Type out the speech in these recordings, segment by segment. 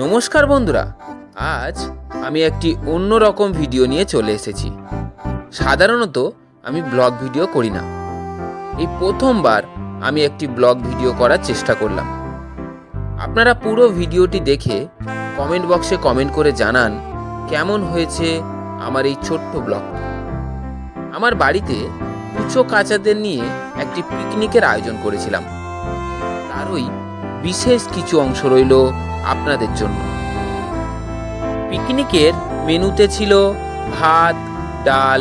নমস্কার বন্ধুরা, আজ আমি একটি অন্যরকম ভিডিও নিয়ে চলে এসেছি। সাধারণত আমি ব্লগ ভিডিও করি না। এই প্রথমবার আমি একটি ব্লগ ভিডিও করার চেষ্টা করলাম। আপনারা পুরো ভিডিওটি দেখে কমেন্ট বক্সে কমেন্ট করে জানান, কেমন হয়েছে আমার এই ছোট্ট ব্লগ আমার বাড়িতে কুচো কাচাদের নিয়ে একটি পিকনিকের আয়োজন করেছিলাম। তারই বিশেষ কিছু অংশ রইল আপনাদের জন্য। পিকনিকের মেনুতে ছিল ভাত, ডাল,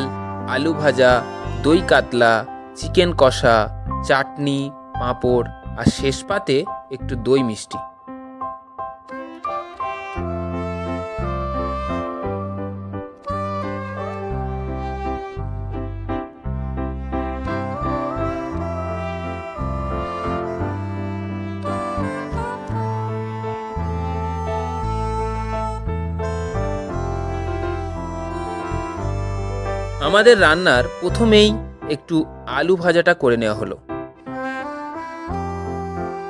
আলু ভাজা, দই কাতলা, চিকেন কষা, চাটনি, পাঁপড়, আর শেষ পাতে একটু দই মিষ্টি। আমাদের রান্নার প্রথমেই একটু আলু ভাজাটা করে নেওয়া হলো।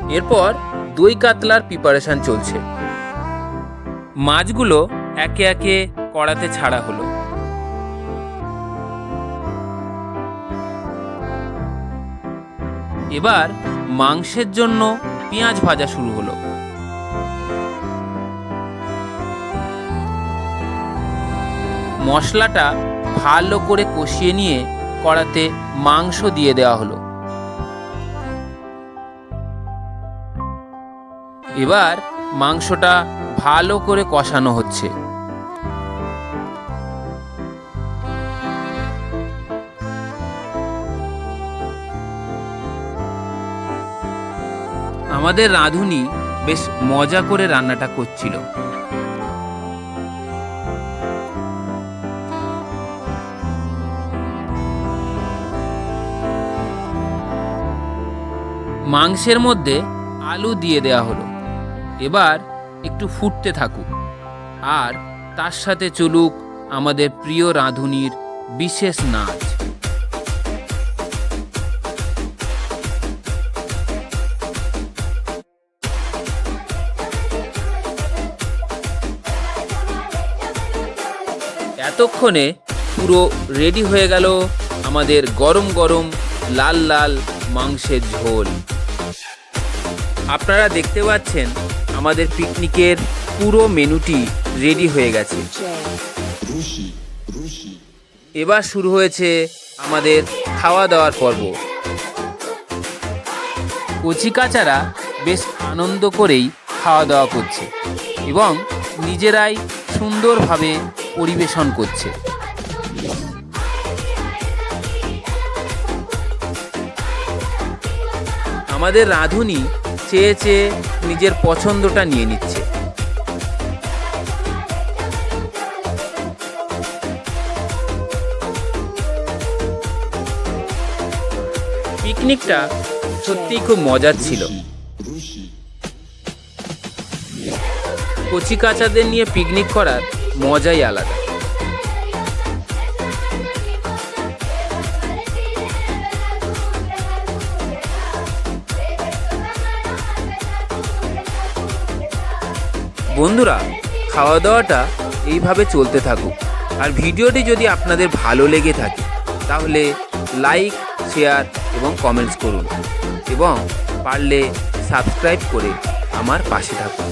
এরপর দই কাতলার প্রিপারেশন চলছে। মাছগুলো একে একে কড়াতে ছাড়া হলো। এবার মাংসের জন্য পেঁয়াজ ভাজা শুরু হলো। মশলাটা ভালো করে কষিয়ে নিয়ে কড়াতে মাংস দিয়ে দেওয়া হলো। এবার মাংসটা ভালো করে কষানো হচ্ছে। আমাদের রাঁধুনি বেশ মজা করে রান্নাটা করছিল। মাংসের মধ্যে আলু দিয়ে দেওয়া হলো। এবার একটু ফুটতে থাকুক। আর তার সাথে চলুক আমাদের প্রিয় রাঁধুনির বিশেষ নাচ। এতক্ষণে পুরো রেডি হয়ে গেল আমাদের গরম গরম লাল লাল মাংসের ঝোল। আপনারা দেখতে পাচ্ছেন আমাদের পিকনিকের পুরো মেনুটি রেডি হয়ে গেছে। এবার শুরু হয়েছে আমাদের খাওয়া দাওয়ার পর্ব কচিকাচারা বেশ আনন্দ করেই খাওয়া দাওয়া করছে এবং নিজেরাই সুন্দরভাবে পরিবেশন করছে। আমাদের রাঁধুনি চেয়ে চেয়ে নিজের পছন্দটা নিয়ে নিচ্ছে। পিকনিকটা সত্যিই খুব মজার ছিল। কচি কাচাদের নিয়ে পিকনিক করার মজাই আলাদা। বন্ধুরা খাওয়া দাওয়াটা এইভাবে চলতে থাকুক। আর ভিডিওটি যদি আপনাদের ভালো লেগে থাকে, তাহলে লাইক, শেয়ার এবং কমেন্টস করুন। এবং পারলে সাবস্ক্রাইব করে আমার পাশে থাকুন।